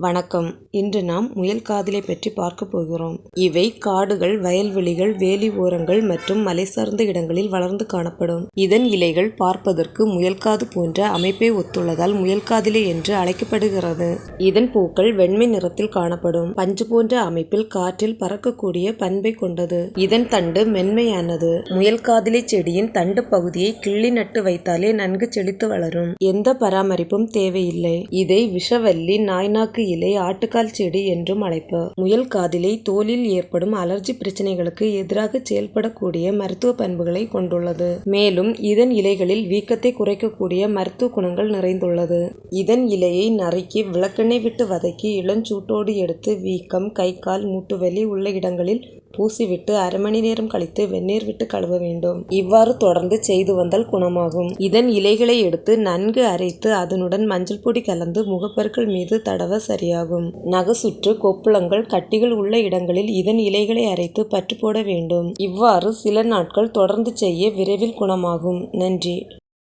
வணக்கம். இன்று நாம் முயல் காதலை பற்றி பார்க்க போகிறோம். இவை காடுகள் வயல்வெளிகள் வேலி ஓரங்கள் மற்றும் மலை சார்ந்த இடங்களில் வளர்ந்து காணப்படும். இதன் இலைகள் பார்ப்பதற்கு முயல்காது போன்ற அமைப்பை ஒத்துள்ளதால் முயல்காதிலை என்று அழைக்கப்படுகிறது. இதன் பூக்கள் வெண்மை நிறத்தில் காணப்படும். பஞ்சு போன்ற அமைப்பில் காற்றில் பறக்கக்கூடிய பண்பை கொண்டது. இதன் தண்டு மென்மையானது. முயல்காதிலை செடியின் தண்டு பகுதியை கிள்ளி நட்டு வைத்தாலே நன்கு செழித்து வளரும். எந்த பராமரிப்பும் தேவையில்லை. இதை விஷவல்லி நாய்நாக்கு இலை ஆட்டுக்கால் செடி என்றும் அழைப்பு. முயல் காதிலை தோலில் ஏற்படும் அலர்ஜி பிரச்சனைகளுக்கு எதிராக செயல்படக்கூடிய மருத்துவ பண்புகளை கொண்டுள்ளது. மேலும் இதன் இலைகளில் வீக்கத்தை குறைக்கக்கூடிய மருத்துவ குணங்கள் நிறைந்துள்ளது. இதன் இலையை நறுக்கி விளக்கெண்ணெய் விட்டு வதக்கி இளஞ்சூட்டோடு எடுத்து வீக்கம் கை கால் மூட்டுவலி உள்ள இடங்களில் பூசிவிட்டு அரை மணி நேரம் கழித்து வெந்நீர் விட்டு கழுவ வேண்டும். இவ்வாறு தொடர்ந்து செய்து வந்தால் குணமாகும். இதன் இலைகளை எடுத்து நன்கு அரைத்து அதனுடன் மஞ்சள் பொடி கலந்து முகப்பருக்கள் மீது தடவ சரியாகும். நகசுற்று கொப்புளங்கள் கட்டிகள் உள்ள இடங்களில் இதன் இலைகளை அரைத்து பற்று போட வேண்டும். இவ்வாறு சில நாட்கள் தொடர்ந்து செய்ய விரைவில் குணமாகும். நன்றி.